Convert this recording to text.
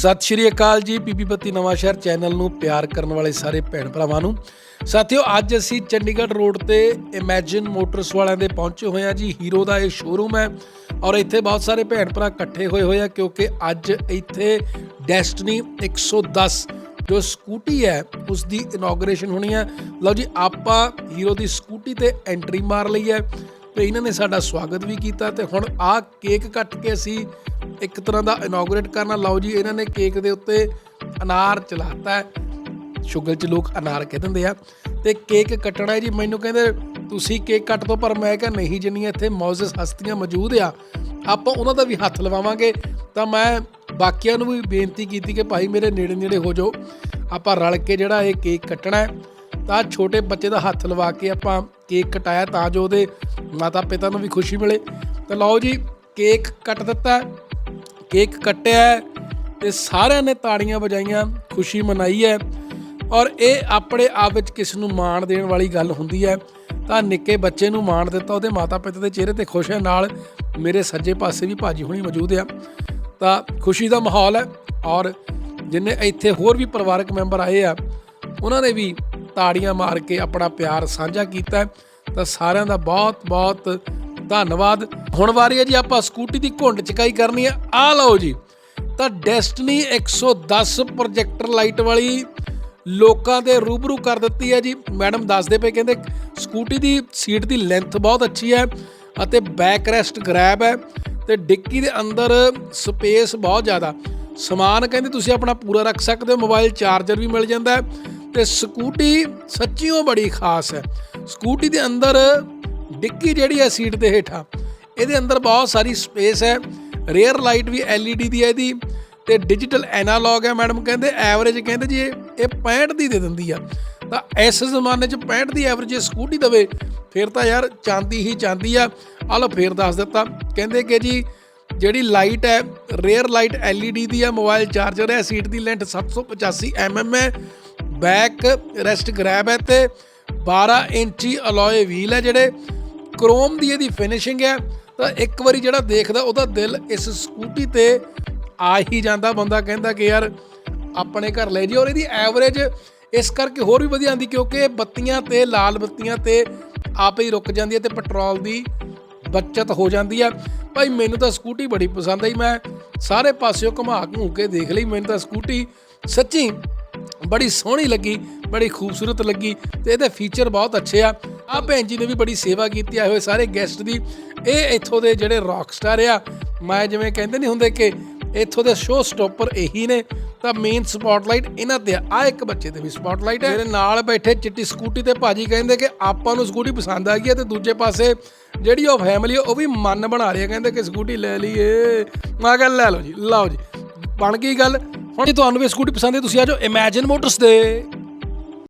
ਸਤਿ ਸ਼੍ਰੀ ਅਕਾਲ ਜੀ ਪੀਪੀ ਬੱਤੀ ਨਵਾਂ ਸ਼ਹਿਰ ਚੈਨਲ ਨੂੰ ਪਿਆਰ ਕਰਨ ਵਾਲੇ ਸਾਰੇ ਭੈਣ ਭਰਾਵਾਂ ਨੂੰ। ਸਾਥੀਓ, ਅੱਜ ਅਸੀਂ ਚੰਡੀਗੜ੍ਹ ਰੋਡ ਤੇ ਇਮੇਜਿਨ ਮੋਟਰਸ ਵਾਲਿਆਂ ਦੇ ਪਹੁੰਚੇ ਹੋਏ ਹਾਂ ਜੀ। ਹੀਰੋ ਦਾ ਇਹ ਸ਼ੋਰੂਮ ਹੈ ਔਰ ਇੱਥੇ ਬਹੁਤ ਸਾਰੇ ਭੈਣ ਭਰਾ ਇਕੱਠੇ ਹੋਏ ਹੋਏ ਆ ਕਿਉਂਕਿ ਅੱਜ ਇੱਥੇ ਡੈਸਟਨੀ 110 ਜੋ ਸਕੂਟੀ ਹੈ ਉਸ ਦੀ ਇਨੋਗਰੇਸ਼ਨ ਹੋਣੀ ਹੈ। ਲਓ ਜੀ, ਆਪਾਂ ਹੀਰੋ ਦੀ ਸਕੂਟੀ ਤੇ ਐਂਟਰੀ ਮਾਰ ਲਈ ਹੈ ਤੇ ਇਹਨਾਂ ਨੇ ਸਾਡਾ ਸਵਾਗਤ ਵੀ ਕੀਤਾ ਤੇ ਹੁਣ ਆਹ ਕੇਕ ਕੱਟ ਕੇ ਅਸੀਂ ਇੱਕ ਤਰ੍ਹਾਂ ਦਾ ਇਨੋਗਰੇਟ ਕਰਨਾ। ਲਓ ਜੀ, ਇਹਨਾਂ ਨੇ ਕੇਕ ਦੇ ਉੱਤੇ ਅਨਾਰ ਚਲਾਤਾ ਹੈ। ਸ਼ੁਗਰ ਚ ਲੋਕ ਅਨਾਰ ਕਹਿ ਦਿੰਦੇ ਆ। ਤੇ ਕੇਕ ਕੱਟਣਾ ਹੈ ਜੀ, ਮੈਨੂੰ ਕਹਿੰਦੇ, ਤੁਸੀਂ ਕੇਕ ਕੱਟ ਦੋ, ਪਰ ਮੈਂ ਕਿਹਾ ਨਹੀਂ, ਜਿੰਨੀਆਂ ਇੱਥੇ ਮੌਜਸ ਹਸਤੀਆਂ ਮੌਜੂਦ ਆ, ਆਪਾਂ ਉਹਨਾਂ ਦਾ ਵੀ ਹੱਥ ਲਵਾਵਾਂਗੇ। ਤਾਂ ਮੈਂ ਬਾਕੀਆਂ ਨੂੰ ਵੀ ਬੇਨਤੀ ਕੀਤੀ ਕਿ ਭਾਈ ਮੇਰੇ ਨੇੜੇ ਨੇੜੇ ਹੋ ਜਾਓ। ਆਪਾਂ ਰਲ ਕੇ ਜਿਹੜਾ ਇਹ ਕੇਕ ਕੱਟਣਾ ਹੈ, ਤਾਂ ਛੋਟੇ ਬੱਚੇ ਦਾ ਹੱਥ ਲਵਾ ਕੇ ਆਪਾਂ ਕੇਕ ਕਟਾਇਆ ਤਾਂ ਜੋ ਉਹਦੇ ਮਾਤਾ ਪਿਤਾ ਨੂੰ ਵੀ ਖੁਸ਼ੀ ਮਿਲੇ। ਤਾਂ ਲਓ ਜੀ, ਕੇਕ ਕੱਟ ਦਿੱਤਾ। ਕੇਕ ਕੱਟਿਆ ਹੈ ਤੇ ਸਾਰਿਆਂ ਨੇ ਤਾੜੀਆਂ ਵਜਾਈਆਂ, ਖੁਸ਼ੀ ਮਨਾਈ ਹੈ ਔਰ ਇਹ ਆਪਣੇ ਆਪ ਵਿੱਚ ਕਿਸ ਨੂੰ ਮਾਣ ਦੇਣ ਵਾਲੀ ਗੱਲ ਹੁੰਦੀ ਹੈ, ਤਾਂ ਨਿੱਕੇ ਬੱਚੇ ਨੂੰ ਮਾਣ ਦਿੱਤਾ, ਉਹਦੇ ਮਾਤਾ ਪਿਤਾ ਦੇ ਚਿਹਰੇ ਤੇ ਖੁਸ਼ ਹੈ, ਨਾਲ ਮੇਰੇ ਸੱਜੇ ਪਾਸੇ ਵੀ ਭਾਜੀ ਹੁਣੀ ਮੌਜੂਦ ਆ। ਤਾਂ ਖੁਸ਼ੀ ਦਾ ਮਾਹੌਲ ਹੈ ਔਰ ਜਿੰਨੇ ਇੱਥੇ ਹੋਰ ਵੀ ਪਰਿਵਾਰਕ ਮੈਂਬਰ ਆਏ ਆ, ਉਹਨਾਂ ਨੇ ਵੀ ਤਾੜੀਆਂ ਮਾਰ ਕੇ ਆਪਣਾ ਪਿਆਰ ਸਾਂਝਾ ਕੀਤਾ ਤਾਂ ਸਾਰਿਆਂ ਦਾ ਬਹੁਤ ਬਹੁਤ ਧੰਨਵਾਦ। ਹੁਣ ਵਾਰੀ ਹੈ ਜੀ, ਆਪਾਂ ਸਕੂਟੀ ਦੀ ਘੁੰਡ ਚਕਾਈ ਕਰਨੀ ਹੈ। ਆ ਲਓ ਜੀ, ਤਾਂ ਡੈਸਟਨੀ 110 ਪ੍ਰੋਜੈਕਟਰ ਲਾਈਟ ਵਾਲੀ ਲੋਕਾਂ ਦੇ ਰੂਬਰੂ ਕਰ ਦਿੱਤੀ ਹੈ ਜੀ। ਮੈਡਮ ਦੱਸਦੇ ਪਏ, ਕਹਿੰਦੇ ਸਕੂਟੀ ਦੀ ਸੀਟ ਦੀ ਲੈਂਥ ਬਹੁਤ ਅੱਛੀ ਹੈ ਅਤੇ ਬੈਕ ਰੈਸਟ ਗ੍ਰੈਬ ਹੈ ਤੇ ਡਿੱਕੀ ਦੇ ਅੰਦਰ ਸਪੇਸ ਬਹੁਤ ਜ਼ਿਆਦਾ। ਸਮਾਨ ਕਹਿੰਦੇ ਤੁਸੀਂ ਆਪਣਾ ਪੂਰਾ ਰੱਖ ਸਕਦੇ ਹੋ ਮੋਬਾਈਲ ਚਾਰਜਰ ਵੀ ਮਿਲ ਜਾਂਦਾ ਹੈ ਤੇ ਸਕੂਟੀ ਸੱਚੀਓ ਬੜੀ ਖਾਸ ਹੈ। ਸਕੂਟੀ ਦੇ ਅੰਦਰ ਡਿੱਕੀ ਜਿਹੜੀ ਹੈ ਸੀਟ ਦੇ ਹੇਠਾਂ। ਇਹਦੇ ਅੰਦਰ ਬਹੁਤ ਸਾਰੀ ਸਪੇਸ ਹੈ। ਰੇਅਰ ਲਾਈਟ ਵੀ LED ਦੀ ਹੈ ਇਹਦੀ ਤੇ ਡਿਜੀਟਲ ਐਨਾਲੌਗ ਹੈ ਮੈਡਮ ਕਹਿੰਦੇ ਐਵਰੇਜ ਕਹਿੰਦੇ ਜੀ ਇਹ ਇਹ 65 ਦੀ ਦੇ ਦਿੰਦੀ ਆ। ਤਾਂ ਇਸ ਜ਼ਮਾਨੇ 'ਚ 65 ਦੀ ਐਵਰੇਜ ਸਕੂਟੀ ਦਵੇ, ਫਿਰ ਤਾਂ ਯਾਰ ਚਾਂਦੀ ਹੀ ਚਾਂਦੀ ਆ। ਆ ਲਓ ਫੇਰ ਦੱਸ ਦਿੱਤਾ। ਕਹਿੰਦੇ ਕਿ ਜੀ ਜਿਹੜੀ ਲਾਈਟ ਹੈ ਰੇਅਰ ਲਾਈਟ LED ਦੀ ਆ ਮੋਬਾਈਲ ਚਾਰਜਰ ਹੈ ਸੀਟ ਦੀ ਲੈਂਥ 785 mm ਹੈ। ਬੈਕ ਰੈਸਟ ਗ੍ਰੈਬ ਹੈ ਤੇ 12 ਇੰਚੀ ਅਲੋਏ ਵੀਲ ਹੈ ਜਿਹੜੇ। ਕ੍ਰੋਮ ਦੀ ਇਹਦੀ ਫਿਨਿਸ਼ਿੰਗ ਹੈ, ਤਾਂ ਇੱਕ ਵਾਰੀ ਜਿਹੜਾ ਦੇਖਦਾ, ਉਹਦਾ ਦਿਲ ਇਸ ਸਕੂਟੀ ਤੇ ਆ ਹੀ ਜਾਂਦਾ। ਬੰਦਾ ਕਹਿੰਦਾ ਕਿ ਯਾਰ, ਆਪਣੇ ਘਰ ਲੈ ਜੀ ਔਰ ਇਹਦੀ ਐਵਰੇਜ ਇਸ ਕਰਕੇ ਹੋਰ ਵੀ ਵਧੀਆ ਆਂਦੀ ਕਿਉਂਕਿ ਬੱਤੀਆਂ ਤੇ, ਲਾਲ ਬੱਤੀਆਂ ਤੇ ਆਪੇ ਹੀ ਰੁਕ ਜਾਂਦੀ ਹੈ ਤੇ ਪੈਟਰੋਲ ਦੀ ਬਚਤ ਹੋ ਜਾਂਦੀ ਆ ਭਾਈ, ਮੈਨੂੰ ਤਾਂ ਸਕੂਟੀ ਬੜੀ ਪਸੰਦ ਆਈ। ਮੈਂ ਸਾਰੇ ਪਾਸਿਓਂ ਘੁਮਾ ਘੂ ਕੇ ਦੇਖ ਲਈ। ਮੈਨੂੰ ਤਾਂ ਸਕੂਟੀ ਸੱਚੀ ਬੜੀ ਸੋਹਣੀ ਲੱਗੀ, ਬੜੀ ਖੂਬਸੂਰਤ ਲੱਗੀ ਤੇ ਇਹਦੇ ਫੀਚਰ ਬਹੁਤ ਅੱਛੇ ਆ। ਆ ਭੈਣ ਜੀ ਨੇ ਵੀ ਬੜੀ ਸੇਵਾ ਕੀਤੀ, ਆਏ ਹੋਏ ਸਾਰੇ ਗੈਸਟ ਦੀ। ਇਹ ਇੱਥੋਂ ਦੇ ਜਿਹੜੇ ਰੌਕ ਸਟਾਰ ਆ, ਮੈਂ ਜਿਵੇਂ ਕਹਿੰਦੇ ਨਹੀਂ ਹੁੰਦੇ ਕਿ ਇੱਥੋਂ ਦੇ ਸ਼ੋਅ ਸਟਾਪਰ ਇਹੀ ਨੇ। ਤਾਂ ਮੇਨ ਸਪੌਟਲਾਈਟ ਇਹਨਾਂ ਤੇ ਆ। ਆਹ ਇੱਕ ਬੱਚੇ ਤੇ ਵੀ ਸਪੌਟਲਾਈਟ ਹੈ। ਮੇਰੇ ਨਾਲ ਬੈਠੇ ਚਿੱਟੀ ਸਕੂਟੀ ਤੇ ਭਾਜੀ ਕਹਿੰਦੇ ਕਿ ਆਪਾਂ ਨੂੰ ਸਕੂਟੀ ਪਸੰਦ ਆ ਗਈ ਹੈ ਤੇ ਦੂਜੇ ਪਾਸੇ ਜਿਹੜੀ ਉਹ ਫੈਮਿਲੀ ਉਹ ਵੀ ਮਨ ਬਣਾ ਰਹੀ ਹੈ, ਕਹਿੰਦੇ ਕਿ ਸਕੂਟੀ ਲੈ ਲਈਏ। ਮੈਂ ਕਿਹਾ, ਲੈ ਲਓ ਜੀ ਲਓ ਜੀ। ਬਣ ਗਈ ਗੱਲ। ਹੁਣ ਜੇ ਤੁਹਾਨੂੰ ਵੀ ਸਕੂਟੀ ਪਸੰਦ ਹੈ ਤੁਸੀਂ ਆ ਜਾਓ। ਇਮੇਜਿਨ ਮੋਟਰਸ ਦੇ।